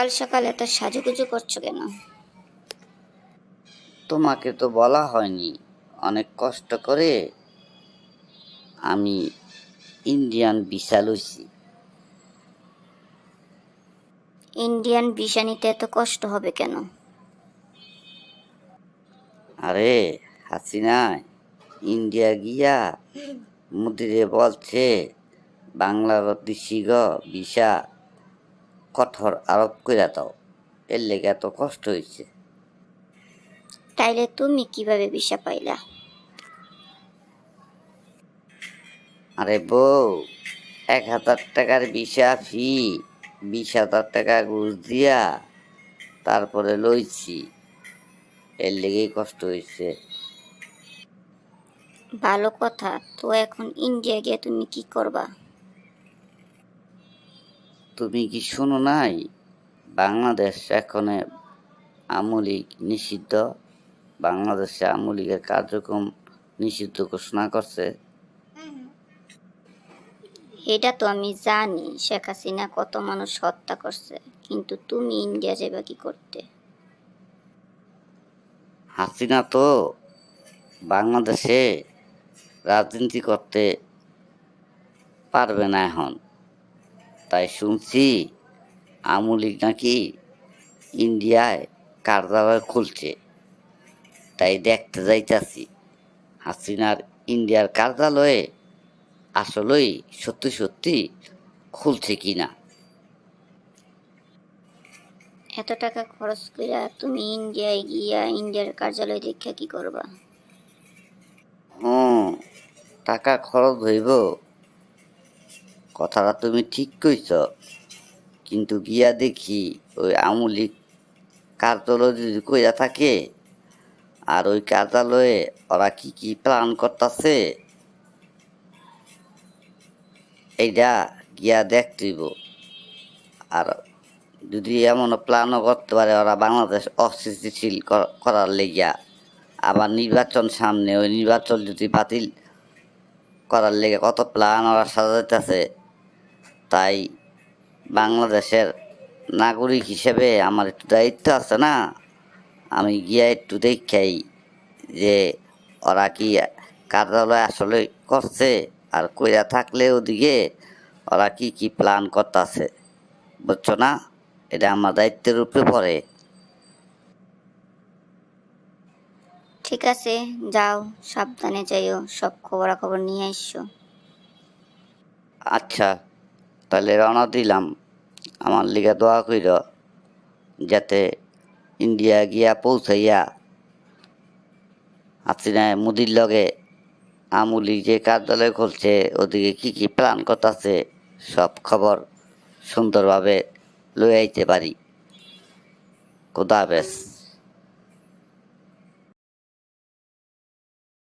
সকাল সকাল এত সাজুগুজু করছ কেন? তোমাকে তো বলা হয়নি। অনেক কষ্ট করে আমি ইন্ডিয়ান ভিসা লইছি। ইন্ডিয়ান ভিসা নিতে এত কষ্ট হবে কেন? আরে হাসিনা ইন্ডিয়া গিয়া মুদিরে বলছে বাংলাদেশি গ ভিসা কঠোর আরোপ কইরা দাও। এর লেগে এত কষ্ট হয়েছে তাইলে তুমি কীভাবে ভিসা পাইলা? আরে বউ এক হাজার টাকার ভিসা ফি বিশ হাজার টাকা ঘুষ দিয়া তারপরে লইছি। এর লেগেই কষ্ট হয়েছে ভালো কথা তো এখন ইন্ডিয়া গিয়ে তুমি কি করবা? তুমি কি শোনো নাই? বাংলাদেশ এখন আমলিক নিষিদ্ধ। বাংলাদেশে আমলিকের কার্যক্রম নিষিদ্ধ ঘোষণা করছে। এটা তো আমি জানি শেখ হাসিনা কত মানুষ হত্যা করছে কিন্তু তুমি ইন্ডিয়া যাবে কি করতে? হাসিনা তো বাংলাদেশে রাজনীতি করতে পারবে না এখন। তাই শুনছি আমলিক নাকি ইন্ডিয়ায় কার্যালয় খুলছে। তাই দেখতে যাইতাছি হাসিনার ইন্ডিয়ার কার্যালয়ে আসলেই সত্যি সত্যি খুলছে কি না এত টাকা খরচ কইরা তুমি ইন্ডিয়ায় গিয়া ইন্ডিয়ার কার্যালয় দেখে কি করবা? হুম টাকা খরচ হইব কথাটা তুমি ঠিক কইছ, কিন্তু গিয়া দেখি ওই আমুলিক কার্যালয় যদি কইরা থাকে, আর ওই কার্যালয়ে ওরা কি কি প্ল্যান করতেছে এইটা গিয়া দেখতেইব। আর যদি এমন প্ল্যানও করতে পারে, ওরা বাংলাদেশ অস্থিতিশীল করার লেগিয়া। আবার নির্বাচন সামনে, ওই নির্বাচন যদি বাতিল করার লেগে কত প্ল্যান ওরা সাজাইতেছে তাই বাংলাদেশের নাগরিক হিসেবে আমার একটু দায়িত্ব আছে না? আমি গিয়া একটু দেখাই যে ওরা কি কার্যালয় আসলে করছে আর কইরা থাকলে ওদিকে ওরা কি কি প্ল্যান করতেছে বুঝছ না? এটা আমার দায়িত্বের উপরে পড়ে। ঠিক আছে যাও সাবধানে যাইও সব খবরাখবর নিয়ে এসো আচ্ছা। তাহলে রওনা দিলাম। আমার লিগে দোয়া কইর যাতে ইন্ডিয়া গিয়া পৌঁছাইয়া হাসিনায় মুদির লগে আমুলি যে কার্যালয় খুলছে, ওদিকে কি কি প্ল্যান করতেছে, সব খবর সুন্দরভাবে লই আইতে পারি। খুদা হাফেজ।